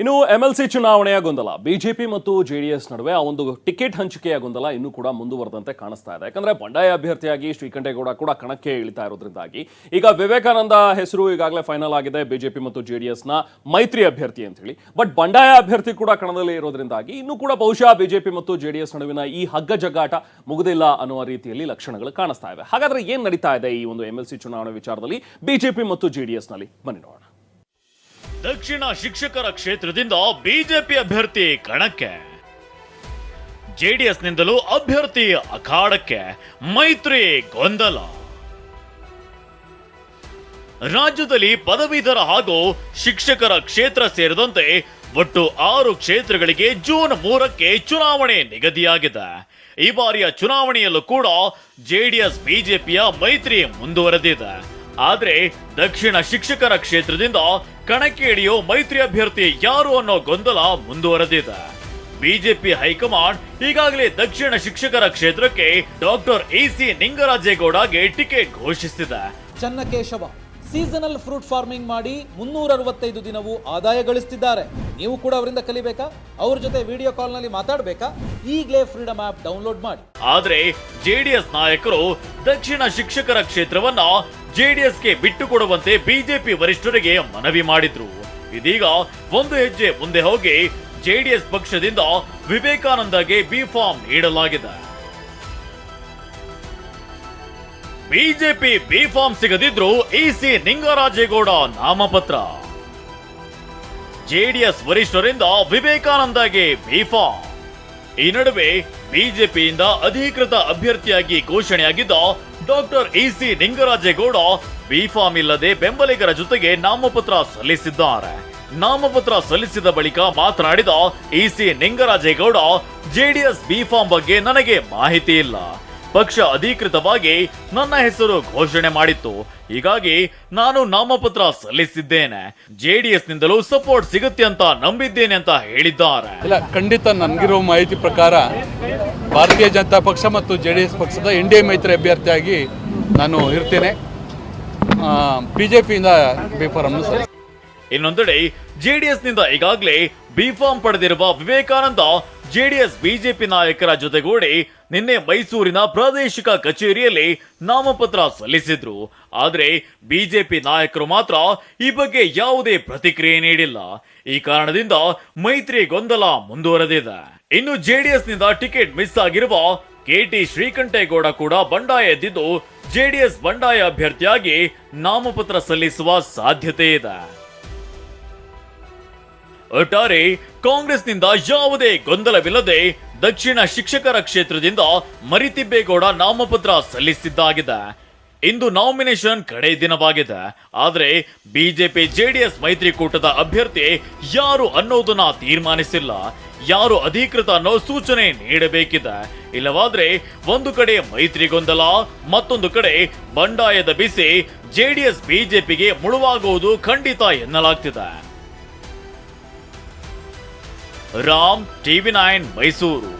ಇನ್ನು M L C ಚುನಾವಣೆಯ ಗೊಂದಲ. ಬಿಜೆಪಿ ಮತ್ತು ಜೆಡಿಎಸ್ ನಡುವೆ ಆ ಒಂದು ಟಿಕೆಟ್ ಹಂಚಿಕೆಯ ಗೊಂದಲ ಇನ್ನೂ ಕೂಡ ಮುಂದುವರೆದಂತೆ ಕಾಣಿಸ್ತಾ ಇದೆ. ಯಾಕಂದ್ರೆ ಬಂಡಾಯ ಅಭ್ಯರ್ಥಿಯಾಗಿ ಶ್ರೀಕಂಠೇಗೌಡ ಕೂಡ ಕಣಕ್ಕೆ ಇಳಿತಾ ಇರೋದ್ರಿಂದಾಗಿ ಈಗ ವಿವೇಕಾನಂದ ಹೆಸರು ಈಗಾಗಲೇ ಫೈನಲ್ ಆಗಿದೆ ಬಿಜೆಪಿ ಮತ್ತು ಜೆಡಿಎಸ್ನ ನ ಮೈತ್ರಿ ಅಭ್ಯರ್ಥಿ ಅಂತ ಹೇಳಿ ಬಟ್ ಬಂಡಾಯ ಅಭ್ಯರ್ಥಿ ಕೂಡ ಕಣದಲ್ಲಿ ಇರೋದ್ರಿಂದಾಗಿ ಇನ್ನೂ ಕೂಡ ಬಹುಶಃ ಬಿಜೆಪಿ ಮತ್ತು ಜೆಡಿಎಸ್ ನಡುವಿನ ಈ ಹಗ್ಗ ಜಗ್ಗಾಟ ಮುಗುದಿಲ್ಲ ಅನ್ನುವ ರೀತಿಯಲ್ಲಿ ಲಕ್ಷಣಗಳು ಕಾಣಿಸ್ತಾ ಇವೆ. ಹಾಗಾದ್ರೆ ಏನ್ ನಡೀತಾ ಇದೆ ಈ ಒಂದು ಎಂ ಎಲ್ ಸಿ ಚುನಾವಣೆ ವಿಚಾರದಲ್ಲಿ? ಬಿಜೆಪಿ ಮತ್ತು ಜೆಡಿಎಸ್ನಲ್ಲಿ ಬನ್ನಿ ನೋಡೋಣ. ದಕ್ಷಿಣ ಶಿಕ್ಷಕರ ಕ್ಷೇತ್ರದಿಂದ ಬಿಜೆಪಿ ಅಭ್ಯರ್ಥಿ ಕಣಕ್ಕೆ. ಜೆಡಿಎಸ್ನಿಂದಲೂ ಅಭ್ಯರ್ಥಿ ಅಖಾಡಕ್ಕೆ ಮೈತ್ರಿ ಗೊಂದಲ. ರಾಜ್ಯದಲ್ಲಿ ಪದವೀಧರ ಹಾಗೂ ಶಿಕ್ಷಕರ ಕ್ಷೇತ್ರ ಸೇರಿದಂತೆ ಒಟ್ಟು ಆರು ಕ್ಷೇತ್ರಗಳಿಗೆ ಜೂನ್ ಮೂರಕ್ಕೆ ಚುನಾವಣೆ ನಿಗದಿಯಾಗಿದೆ. ಈ ಬಾರಿಯ ಚುನಾವಣೆಯಲ್ಲೂ ಕೂಡ ಜೆಡಿಎಸ್, ಬಿಜೆಪಿಯ ಮೈತ್ರಿ ಮುಂದುವರೆದಿದೆ. ಆದ್ರೆ ದಕ್ಷಿಣ ಶಿಕ್ಷಕರ ಕ್ಷೇತ್ರದಿಂದ ಕಣಕ್ಕೆ ಇಳಿಯೋ ಮೈತ್ರಿ ಅಭ್ಯರ್ಥಿ ಯಾರು ಅನ್ನೋ ಗೊಂದಲ ಮುಂದುವರೆದಿದೆ. ಬಿಜೆಪಿ ಹೈಕಮಾಂಡ್ ಈಗಾಗಲೇ ದಕ್ಷಿಣ ಶಿಕ್ಷಕರ ಕ್ಷೇತ್ರಕ್ಕೆ ಡಾಕ್ಟರ್ ಎ ಸಿ ನಿಂಗರಾಜೇಗೌಡಗೆ ಟಿಕೆಟ್ ಘೋಷಿಸಿದೆ. ಚನ್ನಕೇಶವ. ಸೀಸನಲ್ ಫ್ರೂಟ್ ಫಾರ್ಮಿಂಗ್ ಮಾಡಿ ಮುನ್ನೂರ ಅರವತ್ತೈದು ದಿನವೂ ಆದಾಯ ಗಳಿಸ್ತಿದ್ದಾರೆ. ನೀವು ಕೂಡ ಅವರಿಂದ ಕಲಿಬೇಕಾ? ಅವ್ರ ಜೊತೆ ವಿಡಿಯೋ ಕಾಲ್ನಲ್ಲಿ ಮಾತಾಡಬೇಕಾ? ಈಗಲೇ ಫ್ರೀಡಮ್ ಆಪ್ ಡೌನ್ಲೋಡ್ ಮಾಡಿ. ಆದ್ರೆ ಜೆಡಿಎಸ್ ನಾಯಕರು ದಕ್ಷಿಣ ಶಿಕ್ಷಕರ ಕ್ಷೇತ್ರವನ್ನ ಜೆಡಿಎಸ್ಗೆ ಬಿಟ್ಟು ಕೊಡುವಂತೆ ಬಿಜೆಪಿ ವರಿಷ್ಠರಿಗೆ ಮನವಿ ಮಾಡಿದ್ರು. ಇದೀಗ ಒಂದು ಹೆಜ್ಜೆ ಮುಂದೆ ಹೋಗಿ ಜೆಡಿಎಸ್ ಪಕ್ಷದಿಂದ ವಿವೇಕಾನಂದಗೆ ಬಿ ಫಾರ್ಮ್ ನೀಡಲಾಗಿದೆ. ಬಿಜೆಪಿ ಬಿ ಫಾರ್ಮ್ ಸಿಗದಿದ್ರು ಇಸಿ ನಿಂಗರಾಜೇಗೌಡ ನಾಮಪತ್ರ. ಜೆಡಿಎಸ್ ವರಿಷ್ಠರಿಂದ ವಿವೇಕಾನಂದಗೆ ಬಿ ಫಾರ್ಮ್. ಈ ನಡುವೆ ಬಿಜೆಪಿಯಿಂದ ಅಧಿಕೃತ ಅಭ್ಯರ್ಥಿಯಾಗಿ ಘೋಷಣೆಯಾಗಿದ್ದ doctor EC Ningarajegowda B form ಇಲ್ಲದೆ ಬೆಂಬಲಿಗರ ಜೊತೆಗೆ ನಾಮಪತ್ರ ಸಲ್ಲಿಸಿದ್ದಾರೆ. ನಾಮಪತ್ರ ಸಲ್ಲಿಸಿದ ಬಳಿಕ ಮಾತನಾಡಿದ EC Ningarajegowda, JDS B form ಬಗ್ಗೆ ನನಗೆ ಮಾಹಿತಿ ಇಲ್ಲ. ಪಕ್ಷ ಅಧಿಕೃತವಾಗಿ ನನ್ನ ಹೆಸರು ಘೋಷಣೆ ಮಾಡಿತ್ತು. ಹೀಗಾಗಿ ನಾನು ನಾಮಪತ್ರ ಸಲ್ಲಿಸಿದ್ದೇನೆ. ಜೆಡಿಎಸ್ ನಿಂದಲೂ ಸಪೋರ್ಟ್ ಸಿಗುತ್ತೆ ಅಂತ ನಂಬಿದ್ದೇನೆ ಅಂತ ಹೇಳಿದ್ದಾರೆ. ಇಲ್ಲ ಖಂಡಿತ ನನಗಿರುವ ಮಾಹಿತಿ ಪ್ರಕಾರ ಭಾರತೀಯ ಜನತಾ ಪಕ್ಷ ಮತ್ತು ಜೆ ಡಿ ಎಸ್ ಪಕ್ಷದ ಎನ್ ಡಿ ಎ ಮೈತ್ರಿ ಅಭ್ಯರ್ಥಿಯಾಗಿ ನಾನು ಇರ್ತೇನೆ. ಬಿ ಜೆ ಪಿಯಿಂದ ಬೇಫಾರನ್ನು ಸಲ್ಲಿಸ್ತೇನೆ. ಇನ್ನೊಂದೆಡೆ ಜೆಡಿಎಸ್ನಿಂದ ಈಗಾಗಲೇ ಬಿಫಾರ್ಮ್ ಪಡೆದಿರುವ ವಿವೇಕಾನಂದ ಜೆಡಿಎಸ್ ಬಿಜೆಪಿ ನಾಯಕರ ಜೊತೆಗೂಡಿ ನಿನ್ನೆ ಮೈಸೂರಿನ ಪ್ರಾದೇಶಿಕ ಕಚೇರಿಯಲ್ಲಿ ನಾಮಪತ್ರ ಸಲ್ಲಿಸಿದ್ರು. ಆದರೆ ಬಿಜೆಪಿ ನಾಯಕರು ಮಾತ್ರ ಈ ಬಗ್ಗೆ ಯಾವುದೇ ಪ್ರತಿಕ್ರಿಯೆ ನೀಡಿಲ್ಲ. ಈ ಕಾರಣದಿಂದ ಮೈತ್ರಿ ಗೊಂದಲ ಮುಂದುವರೆದಿದೆ. ಇನ್ನು ಜೆಡಿಎಸ್ನಿಂದ ಟಿಕೆಟ್ ಮಿಸ್ ಆಗಿರುವ ಕೆಟಿ ಶ್ರೀಕಂಠೇಗೌಡ ಕೂಡ ಬಂಡಾಯ ಎದ್ದಿದ್ದು ಜೆಡಿಎಸ್ ಬಂಡಾಯ ಅಭ್ಯರ್ಥಿಯಾಗಿ ನಾಮಪತ್ರ ಸಲ್ಲಿಸುವ ಸಾಧ್ಯತೆ ಇದೆ. ಒಟ್ಟಾರೆ ಕಾಂಗ್ರೆಸ್ನಿಂದ ಯಾವುದೇ ಗೊಂದಲವಿಲ್ಲದೆ ದಕ್ಷಿಣ ಶಿಕ್ಷಕರ ಕ್ಷೇತ್ರದಿಂದ ಮರಿತಿಬ್ಬೇಗೌಡ ನಾಮಪತ್ರ ಸಲ್ಲಿಸಿದ್ದಾಗಿದೆ. ಇಂದು ನಾಮಿನೇಷನ್ ಕಡೆ ದಿನವಾಗಿದೆ. ಆದರೆ ಬಿಜೆಪಿ ಜೆಡಿಎಸ್ ಮೈತ್ರಿಕೂಟದ ಅಭ್ಯರ್ಥಿ ಯಾರು ಅನ್ನೋದನ್ನ ತೀರ್ಮಾನಿಸಿಲ್ಲ. ಯಾರು ಅಧಿಕೃತ ಅನ್ನೋ ಸೂಚನೆ ನೀಡಬೇಕಿದೆ. ಇಲ್ಲವಾದ್ರೆ ಒಂದು ಕಡೆ ಮೈತ್ರಿ ಗೊಂದಲ, ಮತ್ತೊಂದು ಕಡೆ ಬಂಡಾಯದ ಬಿಸಿ ಜೆಡಿಎಸ್, ಬಿಜೆಪಿಗೆ ಮುಳುವಾಗುವುದು ಖಂಡಿತ ಎನ್ನಲಾಗ್ತಿದೆ. Ram TV nine Mysuru